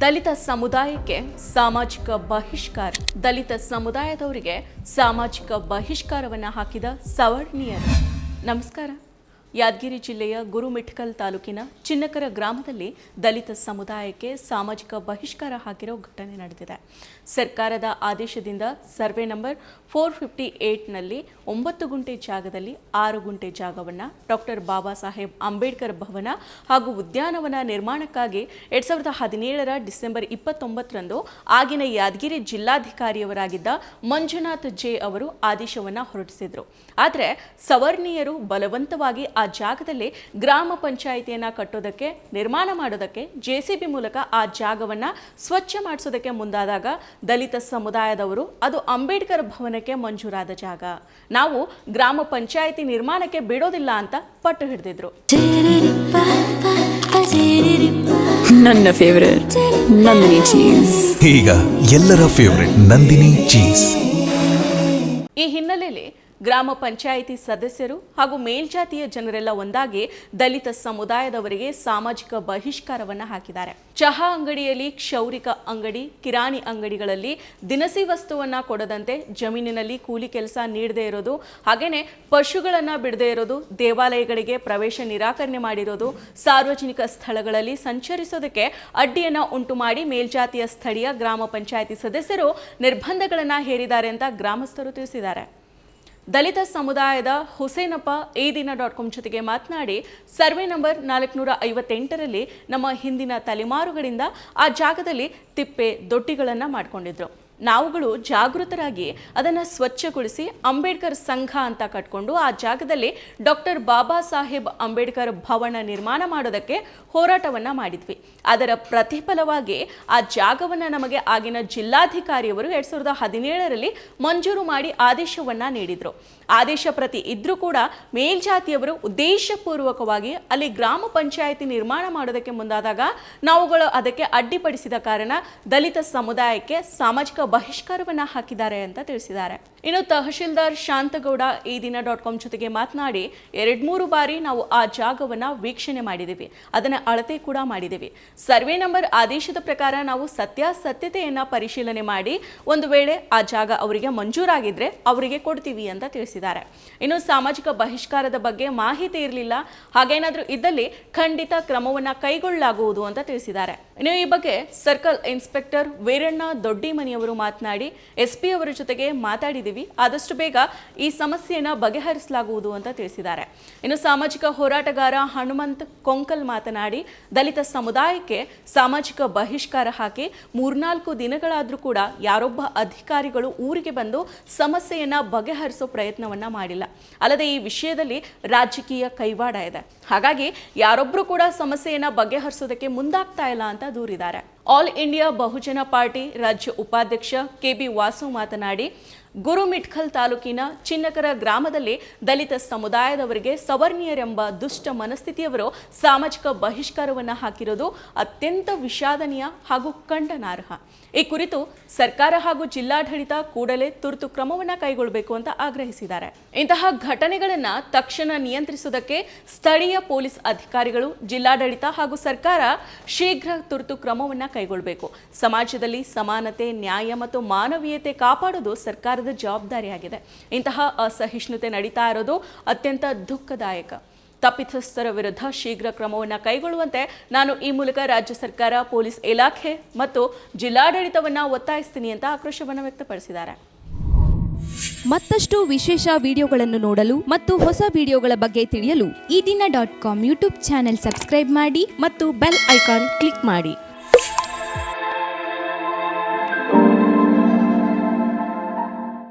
ದಲಿತ ಸಮುದಾಯಕ್ಕೆ ಸಾಮಾಜಿಕ ಬಹಿಷ್ಕಾರ ದಲಿತ ಸಮುದಾಯದವರಿಗೆ ಸಾಮಾಜಿಕ ಬಹಿಷ್ಕಾರವನ್ನು ಹಾಕಿದ ಸವರ್ಣೀಯರು. ನಮಸ್ಕಾರ. ಯಾದಗಿರಿ ಜಿಲ್ಲೆಯ ಗುರುಮಿಠಕಲ್ ತಾಲೂಕಿನ ಚಿನ್ನಕರ ಗ್ರಾಮದಲ್ಲಿ ದಲಿತ ಸಮುದಾಯಕ್ಕೆ ಸಾಮಾಜಿಕ ಬಹಿಷ್ಕಾರ ಹಾಕಿರೋ ಘಟನೆ ನಡೆದಿದೆ. ಸರ್ಕಾರದ ಆದೇಶದಿಂದ ಸರ್ವೆ ನಂಬರ್ ಫೋರ್ ಫಿಫ್ಟಿ ಏಟ್ನಲ್ಲಿ ಒಂಬತ್ತು ಗುಂಟೆ ಜಾಗದಲ್ಲಿ ಆರು ಗುಂಟೆ ಜಾಗವನ್ನು ಡಾಕ್ಟರ್ ಬಾಬಾ ಸಾಹೇಬ್ ಅಂಬೇಡ್ಕರ್ ಭವನ ಹಾಗೂ ಉದ್ಯಾನವನ ನಿರ್ಮಾಣಕ್ಕಾಗಿ ಎರಡ್ ಸಾವಿರದ ಹದಿನೇಳರ ಡಿಸೆಂಬರ್ ಇಪ್ಪತ್ತೊಂಬತ್ತರಂದು ಆಗಿನ ಯಾದಗಿರಿ ಜಿಲ್ಲಾಧಿಕಾರಿಯವರಾಗಿದ್ದ ಮಂಜುನಾಥ್ ಜೆ ಅವರು ಆದೇಶವನ್ನು ಹೊರಡಿಸಿದರು. ಆದರೆ ಸವರ್ಣೀಯರು ಬಲವಂತವಾಗಿ ಆ ಜಾಗದಲ್ಲಿ ಗ್ರಾಮ ಪಂಚಾಯಿತಿಯನ್ನು ಕಟ್ಟೋದಕ್ಕೆ ನಿರ್ಮಾಣ ಮಾಡೋದಕ್ಕೆ ಜೆಸಿಬಿ ಮೂಲಕ ಆ ಜಾಗವನ್ನ ಸ್ವಚ್ಛ ಮಾಡಿಸೋದಕ್ಕೆ ಮುಂದಾದಾಗ ದಲಿತ ಸಮುದಾಯದವರು ಅದು ಅಂಬೇಡ್ಕರ್ ಭವನಕ್ಕೆ ಮಂಜೂರಾದ ಜಾಗ. ನಾವು ಗ್ರಾಮ ಪಂಚಾಯಿತಿ ನಿರ್ಮಾಣಕ್ಕೆ ಬಿಡೋದಿಲ್ಲ ಅಂತ ಪಟ್ಟು ಹಿಡಿದಿದ್ರು. ನನ್ನ ಫೇವರೇಟ್ ನಂದಿನಿ ಚೀಸ್ ಈಗ ಎಲ್ಲರ ಫೇವರೆಟ್ ನಂದಿನಿ ಚೀಸ್ ಈ ಹಿನ್ನೆಲೆಯಲ್ಲಿ ಗ್ರಾಮ ಪಂಚಾಯಿತಿ ಸದಸ್ಯರು ಹಾಗೂ ಮೇಲ್ಜಾತಿಯ ಜನರೆಲ್ಲ ಒಂದಾಗಿ ದಲಿತ ಸಮುದಾಯದವರಿಗೆ ಸಾಮಾಜಿಕ ಬಹಿಷ್ಕಾರವನ್ನು ಹಾಕಿದ್ದಾರೆ. ಚಹಾ ಅಂಗಡಿಯಲ್ಲಿ ಕ್ಷೌರಿಕ ಅಂಗಡಿ, ಕಿರಾಣಿ ಅಂಗಡಿಗಳಲ್ಲಿ ದಿನಸಿ ವಸ್ತುವನ್ನು ಕೊಡದಂತೆ ಜಮೀನಿನಲ್ಲಿ ಕೂಲಿ ಕೆಲಸ ನೀಡದೇ ಇರೋದು ಹಾಗೆಯೇ ಪಶುಗಳನ್ನು ಬಿಡದೇ ಇರೋದು, ದೇವಾಲಯಗಳಿಗೆ ಪ್ರವೇಶ ನಿರಾಕರಣೆ ಮಾಡಿರೋದು, ಸಾರ್ವಜನಿಕ ಸ್ಥಳಗಳಲ್ಲಿ ಸಂಚರಿಸೋದಕ್ಕೆ ಅಡ್ಡಿಯನ್ನು ಉಂಟು ಮಾಡಿ ಮೇಲ್ಜಾತಿಯ ಸ್ಥಳೀಯ ಗ್ರಾಮ ಪಂಚಾಯಿತಿ ಸದಸ್ಯರು ನಿರ್ಬಂಧಗಳನ್ನು ಹೇರಿದ್ದಾರೆ ಅಂತ ಗ್ರಾಮಸ್ಥರು ತಿಳಿಸಿದ್ದಾರೆ. ದಲಿತ ಸಮುದಾಯದ ಹುಸೇನಪ್ಪ ಈ ದಿನ ಡಾಟ್ ಕಾಮ್ ಜೊತೆಗೆ ಮಾತನಾಡಿ, ಸರ್ವೆ ನಂಬರ್ ನಾಲ್ಕುನೂರ ಐವತ್ತೆಂಟರಲ್ಲಿ ನಮ್ಮ ಹಿಂದಿನ ತಲೆಮಾರುಗಳಿಂದ ಆ ಜಾಗದಲ್ಲಿ ತಿಪ್ಪೆ ದೊಡ್ಡಿಗಳನ್ನು ಮಾಡ್ಕೊಂಡಿದ್ರು. ನಾವುಗಳು ಜಾಗೃತರಾಗಿ ಅದನ್ನು ಸ್ವಚ್ಛಗೊಳಿಸಿ ಅಂಬೇಡ್ಕರ್ ಸಂಘ ಅಂತ ಕಟ್ಕೊಂಡು ಆ ಜಾಗದಲ್ಲಿ ಡಾಕ್ಟರ್ ಬಾಬಾ ಸಾಹೇಬ್ ಅಂಬೇಡ್ಕರ್ ಭವನ ನಿರ್ಮಾಣ ಮಾಡೋದಕ್ಕೆ ಹೋರಾಟವನ್ನು ಮಾಡಿದ್ವಿ. ಅದರ ಪ್ರತಿಫಲವಾಗಿ ಆ ಜಾಗವನ್ನು ನಮಗೆ ಆಗಿನ ಜಿಲ್ಲಾಧಿಕಾರಿಯವರು ಎರಡು ಸಾವಿರದ ಹದಿನೇಳರಲ್ಲಿ ಮಂಜೂರು ಮಾಡಿ ಆದೇಶವನ್ನ ನೀಡಿದರು. ಆದೇಶ ಪ್ರತಿ ಇದ್ದರೂ ಕೂಡ ಮೇಲ್ಜಾತಿಯವರು ಉದ್ದೇಶಪೂರ್ವಕವಾಗಿ ಅಲ್ಲಿ ಗ್ರಾಮ ಪಂಚಾಯಿತಿ ನಿರ್ಮಾಣ ಮಾಡೋದಕ್ಕೆ ಮುಂದಾದಾಗ ನಾವುಗಳು ಅದಕ್ಕೆ ಅಡ್ಡಿಪಡಿಸಿದ ಕಾರಣ ದಲಿತ ಸಮುದಾಯಕ್ಕೆ ಸಾಮಾಜಿಕ ಬಹಿಷ್ಕಾರವನ್ನ ಹಾಕಿದ್ದಾರೆ ಅಂತ ತಿಳಿಸಿದ್ದಾರೆ. ಇನ್ನು ತಹಶೀಲ್ದಾರ್ ಶಾಂತಗೌಡ ಈ ದಿನ ಡಾಟ್ ಕಾಮ್ ಜೊತೆಗೆ ಮಾತನಾಡಿ, ಎರಡು ಮೂರು ಬಾರಿ ನಾವು ಆ ಜಾಗವನ್ನ ವೀಕ್ಷಣೆ ಮಾಡಿದ್ದೀವಿ ಅದನ್ನ ಅಳತೆ ಕೂಡ ಮಾಡಿದ್ದೀವಿ ಸರ್ವೆ ನಂಬರ್ ಆದೇಶದ ಪ್ರಕಾರ ನಾವು ಸತ್ಯಾಸತ್ಯತೆಯನ್ನು ಪರಿಶೀಲನೆ ಮಾಡಿ, ಒಂದು ವೇಳೆ ಆ ಜಾಗ ಅವರಿಗೆ ಮಂಜೂರಾಗಿದ್ರೆ ಅವರಿಗೆ ಕೊಡ್ತೀವಿ ಅಂತ ತಿಳಿಸಿದ್ದಾರೆ. ಇನ್ನು ಸಾಮಾಜಿಕ ಬಹಿಷ್ಕಾರದ ಬಗ್ಗೆ ಮಾಹಿತಿ ಇರಲಿಲ್ಲ. ಹಾಗೇನಾದರೂ ಇದ್ದಲ್ಲಿ ಖಂಡಿತ ಕ್ರಮವನ್ನ ಕೈಗೊಳ್ಳಲಾಗುವುದು ಅಂತ ತಿಳಿಸಿದ್ದಾರೆ. ಇನ್ನು ಈ ಬಗ್ಗೆ ಸರ್ಕಲ್ ಇನ್ಸ್ಪೆಕ್ಟರ್ ವೀರಣ್ಣ ದೊಡ್ಡಿಮನಿಯವರು ಮಾತನಾಡಿ ಎಸ್ ಪಿ ಅವರ ಜೊತೆಗೆ ಮಾತಾಡಿದ್ದೀವಿ. ಆದಷ್ಟು ಬೇಗ ಈ ಸಮಸ್ಯೆಯನ್ನ ಬಗೆಹರಿಸಲಾಗುವುದು ಅಂತ ತಿಳಿಸಿದ್ದಾರೆ. ಇನ್ನು ಸಾಮಾಜಿಕ ಹೋರಾಟಗಾರ ಹನುಮಂತ್ ಕೊಂಕಲ್ ಮಾತನಾಡಿ, ದಲಿತ ಸಮುದಾಯಕ್ಕೆ ಸಾಮಾಜಿಕ ಬಹಿಷ್ಕಾರ ಹಾಕಿ ಮೂರ್ನಾಲ್ಕು ದಿನಗಳಾದ್ರೂ ಕೂಡ ಯಾರೊಬ್ಬ ಅಧಿಕಾರಿಗಳು ಊರಿಗೆ ಬಂದು ಸಮಸ್ಯೆಯನ್ನ ಬಗೆಹರಿಸೋ ಪ್ರಯತ್ನವನ್ನ ಮಾಡಿಲ್ಲ. ಅಲ್ಲದೆ ಈ ವಿಷಯದಲ್ಲಿ ರಾಜಕೀಯ ಕೈವಾಡ ಇದೆ. ಹಾಗಾಗಿ ಯಾರೊಬ್ಬರು ಕೂಡ ಸಮಸ್ಯೆಯನ್ನ ಬಗೆಹರಿಸೋದಕ್ಕೆ ಮುಂದಾಗ್ತಾ ಇಲ್ಲ ಅಂತ ದೂರಿದ್ದಾರೆ. ಆಲ್ ಇಂಡಿಯಾ ಬಹುಜನ ಪಾರ್ಟಿ ರಾಜ್ಯ ಉಪಾಧ್ಯಕ್ಷ ಕೆ ಬಿ ವಾಸು ಮಾತನಾಡಿ ಗುರುಮಿಠ್ಕಲ್ ತಾಲೂಕಿನ ಚಿನ್ನಕರ ಗ್ರಾಮದಲ್ಲಿ ದಲಿತ ಸಮುದಾಯದವರಿಗೆ ಸವರ್ಣೀಯರೆಂಬ ದುಷ್ಟ ಮನಸ್ಥಿತಿಯವರು ಸಾಮಾಜಿಕ ಬಹಿಷ್ಕಾರವನ್ನು ಹಾಕಿರೋದು ಅತ್ಯಂತ ವಿಷಾದನೀಯ ಹಾಗೂ ಖಂಡನಾರ್ಹ ಈ ಕುರಿತು ಸರ್ಕಾರ ಹಾಗೂ ಜಿಲ್ಲಾಡಳಿತ ಕೂಡಲೇ ತುರ್ತು ಕ್ರಮವನ್ನು ಕೈಗೊಳ್ಳಬೇಕು ಅಂತ ಆಗ್ರಹಿಸಿದ್ದಾರೆ. ಇಂತಹ ಘಟನೆಗಳನ್ನ ತಕ್ಷಣ ನಿಯಂತ್ರಿಸುವುದಕ್ಕೆ ಸ್ಥಳೀಯ ಪೊಲೀಸ್ ಅಧಿಕಾರಿಗಳು, ಜಿಲ್ಲಾಡಳಿತ ಹಾಗೂ ಸರ್ಕಾರ ಶೀಘ್ರ ತುರ್ತು ಕ್ರಮವನ್ನು ಕೈಗೊಳ್ಳಬೇಕು ಸಮಾಜದಲ್ಲಿ ಸಮಾನತೆ, ನ್ಯಾಯ ಮತ್ತು ಮಾನವೀಯತೆ ಕಾಪಾಡೋದು ಸರ್ಕಾರದ ಜವಾಬ್ದಾರಿಯಾಗಿದೆ. ಇಂತಹ ಅಸಹಿಷ್ಣುತೆ ನಡೀತಾ ಇರೋದು ಅತ್ಯಂತ ದುಃಖದಾಯಕ. ತಪ್ಪಿತಸ್ಥರ ವಿರುದ್ಧ ಶೀಘ್ರ ಕ್ರಮವನ್ನು ಕೈಗೊಳ್ಳುವಂತೆ ನಾನು ಈ ಮೂಲಕ ರಾಜ್ಯ ಸರ್ಕಾರ, ಪೊಲೀಸ್ ಇಲಾಖೆ ಮತ್ತು ಜಿಲ್ಲಾಡಳಿತವನ್ನು ಒತ್ತಾಯಿಸ್ತೀನಿ ಅಂತ ಆಕ್ರೋಶವನ್ನು ವ್ಯಕ್ತಪಡಿಸಿದ್ದಾರೆ. ಮತ್ತಷ್ಟು ವಿಶೇಷ ವಿಡಿಯೋಗಳನ್ನು ನೋಡಲು ಮತ್ತು ಹೊಸ ವಿಡಿಯೋಗಳ ಬಗ್ಗೆ ತಿಳಿಯಲು Eedina dot com YouTube channel subscribe ಮಾಡಿ ಮತ್ತು ಬೆಲ್ ಐಕಾನ್ ಕ್ಲಿಕ್ ಮಾಡಿ.